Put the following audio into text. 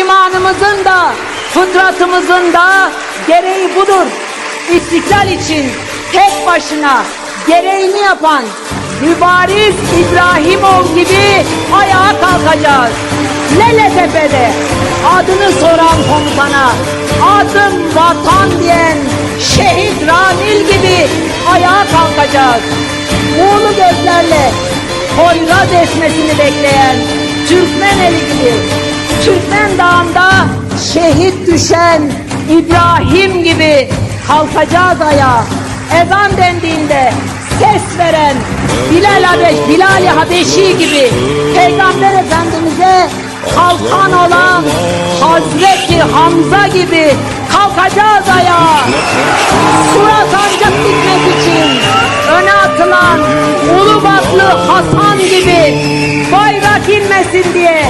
imanımızın da fıtratımızın da gereği budur. İstiklal için tek başına gereğini yapan mübariz İbrahimov gibi ayağa kalkacağız. Lele Tepe'de adını soran komutana adım vatan diyen şehit Ramil gibi ayağa kalkacağız. Buğulu gözlerle Poyraz esmesini bekleyen Türkmen eli gibi Türkmen dağında şehit düşen İbrahim gibi kalkacağız ayağa. Ezan dendiğinde ses veren Bilal Habeş, Bilal-i Habeşi gibi Peygamber Efendimiz'e kalkan olan Hazreti Hamza gibi kalkacağız ayağa. Sura sancak dikmek için öne atılan Ulubatlı Hasan gibi bayrak inmesin diye